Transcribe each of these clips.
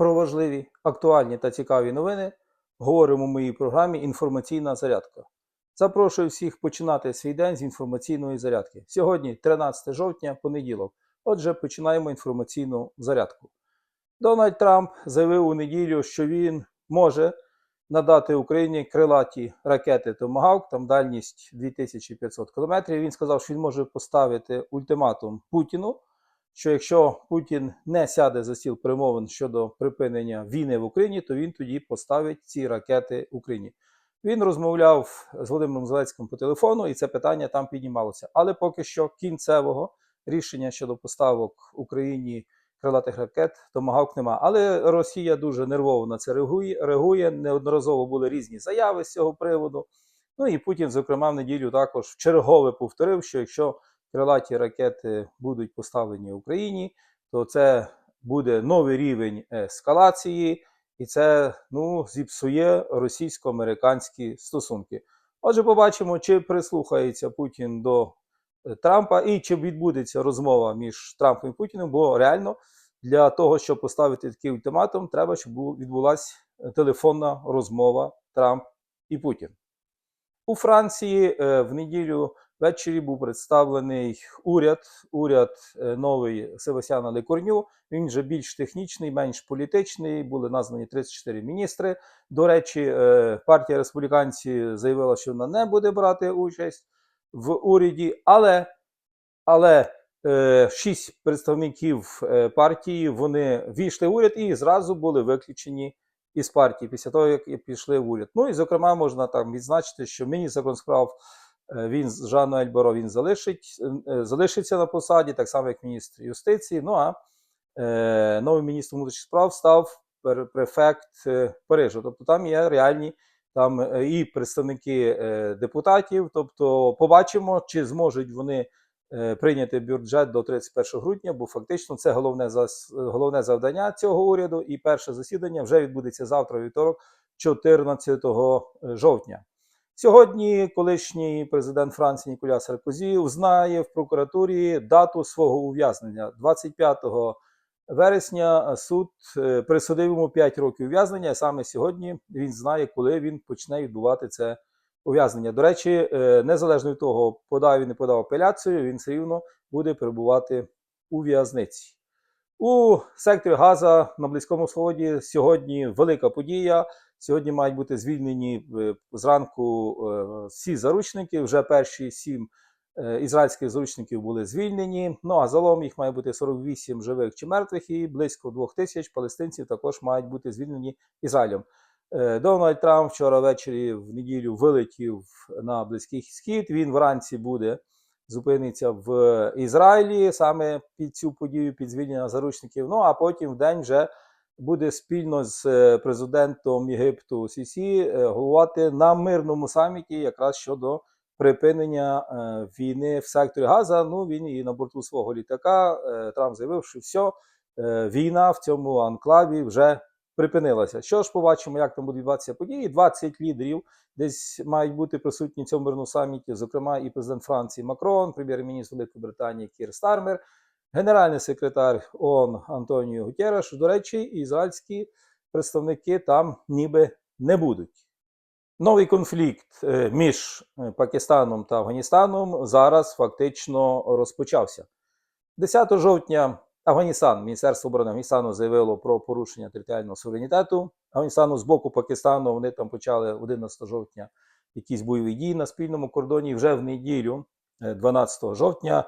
Про важливі, актуальні та цікаві новини говоримо в моїй програмі Інформаційна зарядка. Запрошую всіх починати свій день з інформаційної зарядки. Сьогодні 13 жовтня, понеділок. Отже, починаємо інформаційну зарядку. Дональд Трамп заявив у неділю, що він може надати Україні крилаті ракети Томагавк, там дальність 2500 км. Він сказав, що він може поставити ультиматум Путіну, що якщо Путін не сяде за стіл перемовин щодо припинення війни в Україні, то він тоді поставить ці ракети Україні. Він розмовляв з Володимиром Зеленським по телефону, і це питання там піднімалося. Але поки що кінцевого рішення щодо поставок Україні крилатих ракет Томагавк нема. Але Росія дуже нервово на це реагує. реагує. Неодноразово були різні заяви з цього приводу. Ну і Путін, зокрема, в неділю також вчергове повторив, що якщо крилаті ракети будуть поставлені Україні, то це буде новий рівень ескалації, і це ну, зіпсує російсько-американські стосунки. Отже, побачимо, чи прислухається Путін до е, Трампа і чи відбудеться розмова між Трампом і Путіним, бо реально для того, щоб поставити такий ультиматум, треба, щоб відбулася телефонна розмова Трамп і Путін. У Франції е, в неділю ввечері був представлений уряд, уряд е, новий Севастьяна Лекорню. Він вже більш технічний, менш політичний. Були названі 34 міністри. До речі, е, партія республіканці заявила, що вона не буде брати участь в уряді, але, але е, шість представників партії вони війшли в уряд і зразу були виключені із партії після того, як пішли в уряд. Ну і зокрема, можна там відзначити, що міністр справ е, він Жан Ельборо він залишить, е, залишиться на посаді, так само як міністр юстиції. Ну а е, новим міністром внутрішніх справ став префект е, Парижа. Тобто там є реальні там і представники депутатів. Тобто, побачимо, чи зможуть вони прийняти бюджет до 31 грудня, бо фактично це головне головне завдання цього уряду. І перше засідання вже відбудеться завтра, вівторок, 14 жовтня. Сьогодні колишній президент Франції Ніколя Саркозі узнає в прокуратурі дату свого ув'язнення 25 вересня. Суд е, присудив йому 5 років ув'язнення. Саме сьогодні він знає, коли він почне відбувати це ув'язнення. До речі, е, незалежно від того, подав він не подав апеляцію, він все рівно буде перебувати у в'язниці. У секторі Газа на Близькому Сході сьогодні велика подія. Сьогодні мають бути звільнені е, зранку е, всі заручники. Вже перші сім е, ізраїльських заручників були звільнені. Ну а загалом їх має бути 48 живих чи мертвих, і близько двох тисяч палестинців також мають бути звільнені Ізраїлем. Дональд Трамп вчора ввечері в неділю вилетів на Близький Схід. Він вранці буде зупиниться в Ізраїлі саме під цю подію, під звільнення заручників. Ну а потім в день вже буде спільно з е, президентом Єгипту Сісі е, головувати на мирному саміті якраз щодо припинення е, війни в секторі Газа. Ну він і на борту свого літака Трамп заявив, що все, війна в цьому анклаві вже припинилася. Що ж побачимо, як там будуть відбуватися події? 20 лідерів десь мають бути присутні в цьому мирному саміті, зокрема і президент Франції Макрон, прем'єр-міністр Великої Британії Кір Стармер, генеральний секретар ООН Антоніо Гутереш. До речі, ізраїльські представники там ніби не будуть. Новий конфлікт е, між е, Пакистаном та Афганістаном зараз фактично розпочався. 10 жовтня Афганістан, Міністерство оборони Афганістану заявило про порушення територіального суверенітету Афганістану з боку Пакистану. Вони там почали 11 жовтня якісь бойові дії на спільному кордоні. Вже в неділю, е, 12 жовтня,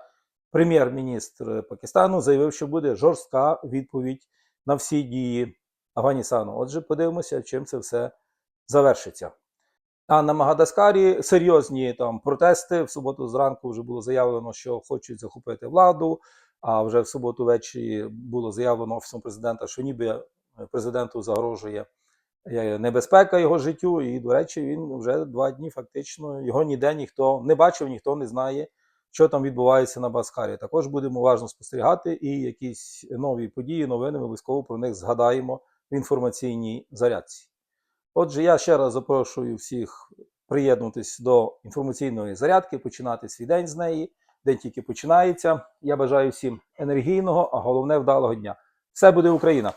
прем'єр-міністр Пакистану заявив, що буде жорстка відповідь на всі дії Афганістану. Отже, подивимося, чим це все завершиться. А на Магадаскарі серйозні там протести. В суботу зранку вже було заявлено, що хочуть захопити владу. А вже в суботу ввечері було заявлено офісом президента, що ніби президенту загрожує е, небезпека його життю. І, до речі, він вже два дні фактично його ніде ніхто не бачив, ніхто не знає, що там відбувається на Баскарі. Також будемо уважно спостерігати і якісь нові події, новини. Ми обов'язково про них згадаємо в інформаційній зарядці. Отже, я ще раз запрошую всіх приєднуватись до інформаційної зарядки, починати свій день з неї. День тільки починається. Я бажаю всім енергійного, а головне вдалого дня. Все буде Україна!